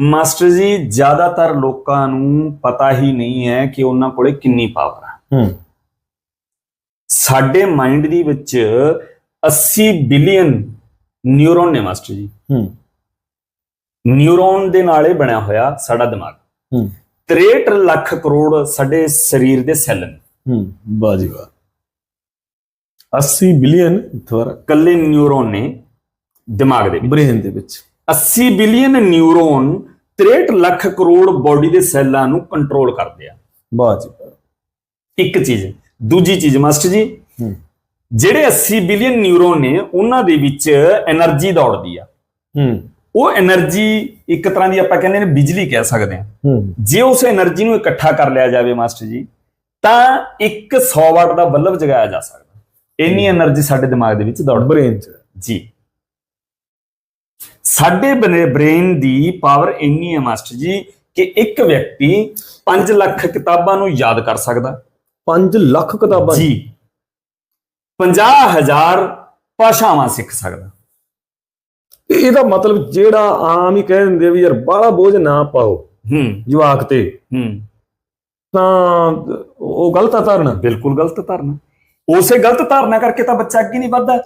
Master ਜੀ ਜ਼ਿਆਦਾਤਰ ਲੋਕਾਂ ਨੂੰ ਪਤਾ ਹੀ ਨਹੀਂ ਹੈ ਕਿ ਉਹਨਾਂ ਕੋਲੇ ਕਿੰਨੀ ਪਾਵਰ ਹੈ ਹੂੰ। ਸਾਡੇ ਮਾਈਂਡ ਦੀ ਵਿੱਚ 80 ਬਿਲੀਅਨ ਨਿਊਰੋਨ ਨੇ ਮਾਸਟਰ ਜੀ। ਹੂੰ। ਨਿਊਰੋਨ ਦੇ ਨਾਲ ਇਹ ਬਣਿਆ ਹੋਇਆ ਸਾਡਾ ਦਿਮਾਗ। ਹੂੰ। 63 ਲੱਖ ਕਰੋੜ ਸਾਡੇ ਸਰੀਰ ਦੇ ਸੈੱਲ ਨੇ। ਹੂੰ ਵਾਹ ਜੀ ਵਾਹ। 80 ਬਿਲੀਅਨ ਦੁਆਰਾ ਕੱਲੇ ਨਿਊਰੋਨ ਨੇ ਦਿਮਾਗ ਦੇ ਵਿੱਚ। ਬ੍ਰੇਨ ਦੇ ਵਿੱਚ। 80 billion neuron 63 lakh crore body ਦੇ ਸੈੱਲਾਂ ਨੂੰ ਕੰਟਰੋਲ ਕਰਦੇ ਆ। ਬਹੁਤ ਜੀ ਇੱਕ ਚੀਜ਼ ਦੂਜੀ ਚੀਜ਼ ਮਾਸਟਰ ਜੀ। ਜਿਹੜੇ 80 ਬਿਲੀਅਨ ਨਿਊਰੋਨ ਨੇ ਉਹਨਾਂ ਦੇ ਵਿੱਚ એનર્ਜੀ ਦੌੜਦੀ ਆ। ਉਹ એનર્ਜੀ ਇੱਕ ਤਰ੍ਹਾਂ ਦੀ ਆਪਾਂ ਕਹਿੰਦੇ ਨੇ ਬਿਜਲੀ ਕਹਿ ਸਕਦੇ ਆ। ਜੇ ਉਸ એનર્ਜੀ ਨੂੰ ਇਕੱਠਾ ਕਰ ਲਿਆ ਜਾਵੇ ਮਾਸਟਰ ਜੀ ਤਾਂ ਇੱਕ 100 ਵਾਟ ਦਾ ਬੱਲਬ ਜਗਾਇਆ ਜਾ ਸਕਦਾ। ਇੰਨੀ એનર્ਜੀ ਸਾਡੇ ਦਿਮਾਗ ਦੇ ਵਿੱਚ ਦੌੜ ਬ੍ਰੇਨ 'ਚ। ਜੀ। ਸਾਡੇ ਬ੍ਰੇਨ ਦੀ ਪਾਵਰ ਇੰਨੀ ਹੈ ਮਾਸਟਰ ਜੀ ਕਿ ਇੱਕ ਵਿਅਕਤੀ 5 ਲੱਖ ਕਿਤਾਬਾਂ ਨੂੰ ਯਾਦ ਕਰ ਸਕਦਾ। 5 ਲੱਖ ਕਿਤਾਬਾਂ? ਜੀ। 50000 ਭਾਸ਼ਾਵਾਂ ਸਿੱਖ ਸਕਦਾ। ਇਹਦਾ ਮਤਲਬ ਜਿਹੜਾ ਆਮ ਹੀ ਕਹਿ ਦਿੰਦੇ ਵੀ ਯਾਰ ਬਾਹਲਾ ਬੋਝ ਨਾ ਪਾਓ ਹੂੰ। ਜਵਾਕ ਤੇ। ਹੂੰ। ਤਾਂ ਉਹ ਗਲਤ ਧਾਰਨਾ। ਬਿਲਕੁਲ ਗਲਤ ਧਾਰਨਾ। ਉਸੇ ਗਲਤ ਧਾਰਨਾ ਕਰਕੇ ਤਾਂ ਬੱਚਾ ਅੱਗੇ ਨਹੀਂ ਵੱਧਦਾ।